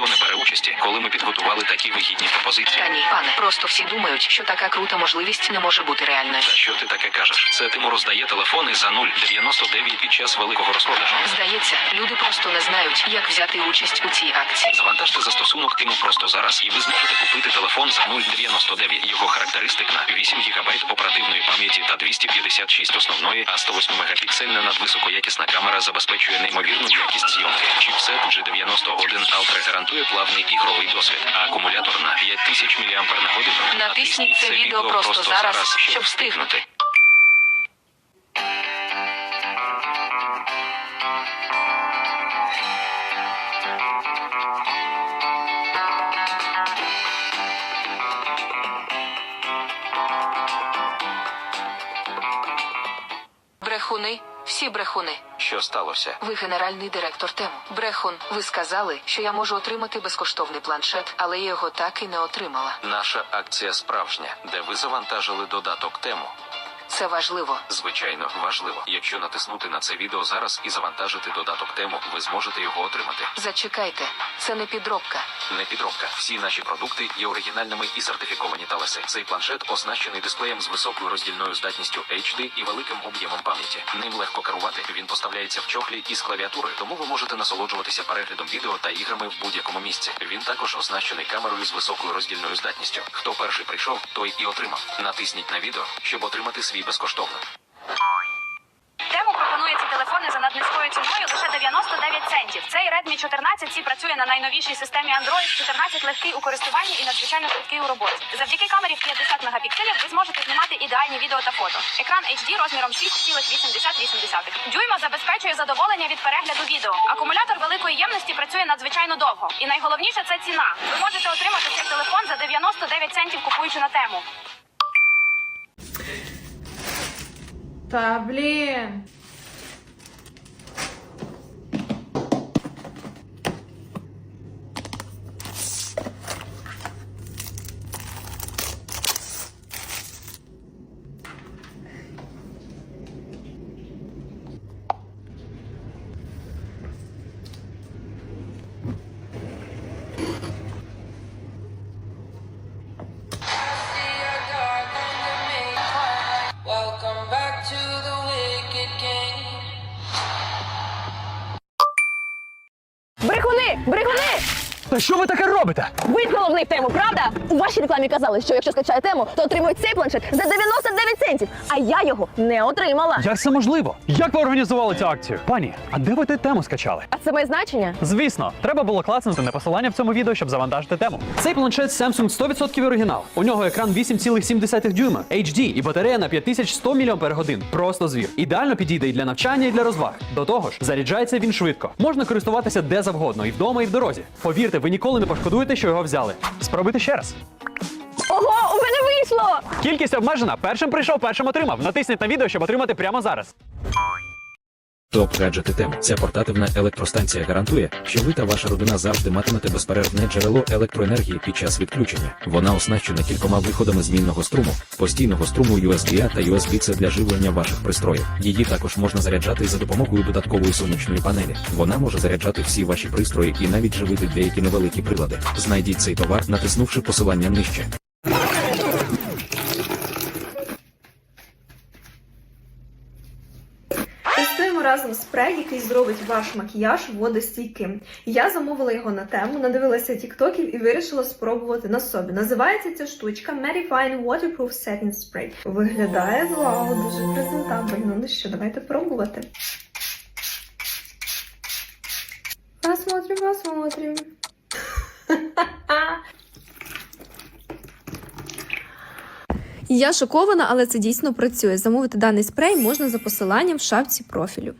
Tome участі, коли ми підготували такі вигідні пропозиції. Та ні, пане, просто всі думають, що така крута можливість не може бути реальною. Та що ти таке кажеш? Це Тимур роздає телефони за 0,99 під час великого розпродажу. Здається, люди просто не знають, як взяти участь у цій акції. Завантажте застосунок Тиму просто зараз, і ви зможете купити телефон за 0,99. Його характеристик на 8 ГБ оперативної пам'яті та 256 основної, а 108 мегапіксельна надвисокоякісна камера забезпечує неймовірну якість зйомки. Чіпсет G91 Ultra гарантує плавний ігровий досвід, а акумулятор на 5000 мАч на годину. Натисніть це відео просто зараз, щоб встигнути. Брехуни, всі брехуни. Що сталося? Ви генеральний директор тему. Брехун, ви сказали, що я можу отримати безкоштовний планшет, але я його так і не отримала. Наша акція справжня, де ви завантажили додаток тему. Це важливо. Звичайно, важливо. Якщо натиснути на це відео зараз і завантажити додаток тему, ви зможете його отримати. Зачекайте, це не підробка. Не підробка. Всі наші продукти є оригінальними і сертифіковані талеси. Цей планшет оснащений дисплеєм з високою роздільною здатністю HD і великим об'ємом пам'яті. Ним легко керувати. Він поставляється в чохлі із клавіатури, тому ви можете насолоджуватися переглядом відео та іграми в будь-якому місці. Він також оснащений камерою з високою роздільною здатністю. Хто перший прийшов, той і отримав. Натисніть на відео, щоб отримати свій безкоштовно. Тему пропонує ці телефони за наднизькою ціною лише 99 центів. Цей Redmi 14 C працює на найновішій системі Android 14 легкий у користуванні і надзвичайно швидкий у роботі. Завдяки камері в 50 мегапікселів ви зможете знімати ідеальні відео та фото. Екран HD розміром 6,88 дюйма забезпечує задоволення від перегляду відео. Акумулятор великої ємності працює надзвичайно довго. І найголовніше це ціна. Ви можете отримати цей телефон за 99 центів, купуючи на тему. Та блін. Брехуни! Та що ви таке робите? Ви головний в тему, правда? У вашій рекламі казали, що якщо скачає тему, то отримують цей планшет за 99 центів. А я його не отримала. Як це можливо? Як ви організували цю акцію? Пані, а де ви те тему скачали? А це має значення? Звісно, треба було клацнути на посилання в цьому відео, щоб завантажити тему. Цей планшет Samsung 100% оригінал. У нього екран 8,7 дюйма, HD і батарея на 5100 мАч. Просто звір. Ідеально підійде і для навчання, і для розваг. До того ж, заряджається він швидко. Можна користуватися де завгодно, і вдома, і в дорозі. Повірте, ви ніколи не пошкодуєте, що його взяли. Спробуйте ще раз. Ого, у мене вийшло! Кількість обмежена. Першим прийшов, першим отримав. Натисніть на відео, щоб отримати прямо зараз. Топ гаджети тем. Ця портативна електростанція гарантує, що ви та ваша родина завжди матимете безперервне джерело електроенергії під час відключення. Вона оснащена кількома виходами змінного струму, постійного струму USB-A та USB-C для живлення ваших пристроїв. Її також можна заряджати за допомогою додаткової сонячної панелі. Вона може заряджати всі ваші пристрої і навіть живити деякі невеликі прилади. Знайдіть цей товар, натиснувши посилання нижче. Тестуємо разом спрей, який зробить ваш макіяж водостійким. Я замовила його на тему, надивилася тіктоків і вирішила спробувати на собі. Називається ця штучка Merifine Waterproof Setting Spray. Виглядає вау, дуже презентабельно. Ну що, давайте пробувати. Посмотрим, посмотрим. Я шокована, але це дійсно працює. Замовити даний спрей можна за посиланням в шапці профілю.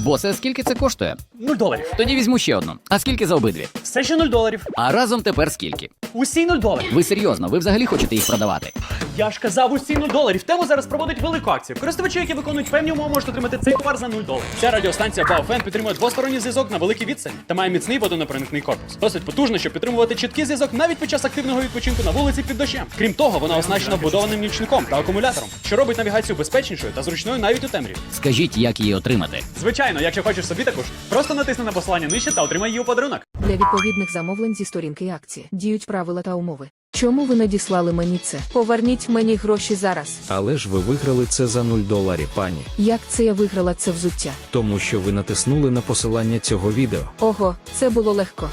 Босе, скільки це коштує? Нуль доларів. Тоді візьму ще одну. А скільки за обидві? Все ще нуль доларів. А разом тепер скільки? Усі нуль доларів. Ви серйозно, ви взагалі хочете їх продавати? Я ж казав усі 0 доларів. Тему зараз проводить велику акцію. Користувачі, які виконують певні умови, можуть отримати цей товар за 0 доларів. Ця радіостанція Baofeng підтримує двосторонній зв'язок на великій відстані та має міцний водонепроникний корпус. Досить потужно, щоб підтримувати чіткий зв'язок навіть під час активного відпочинку на вулиці під дощем. Крім того, вона оснащена вбудованим нічником та акумулятором, що робить навігацію безпечнішою та зручною навіть у темряві. Скажіть, як її отримати. Звичайно, якщо хочеш собі також, просто натисни на посилання нижче та отримай її у подарунок. Для відповідних замовлень зі сторінки акції діють правила та умови. Чому ви надіслали мені це? Поверніть мені гроші зараз. Але ж ви виграли це за 0 доларів, пані. Як це я виграла це взуття? Тому що ви натиснули на посилання цього відео. Ого, це було легко.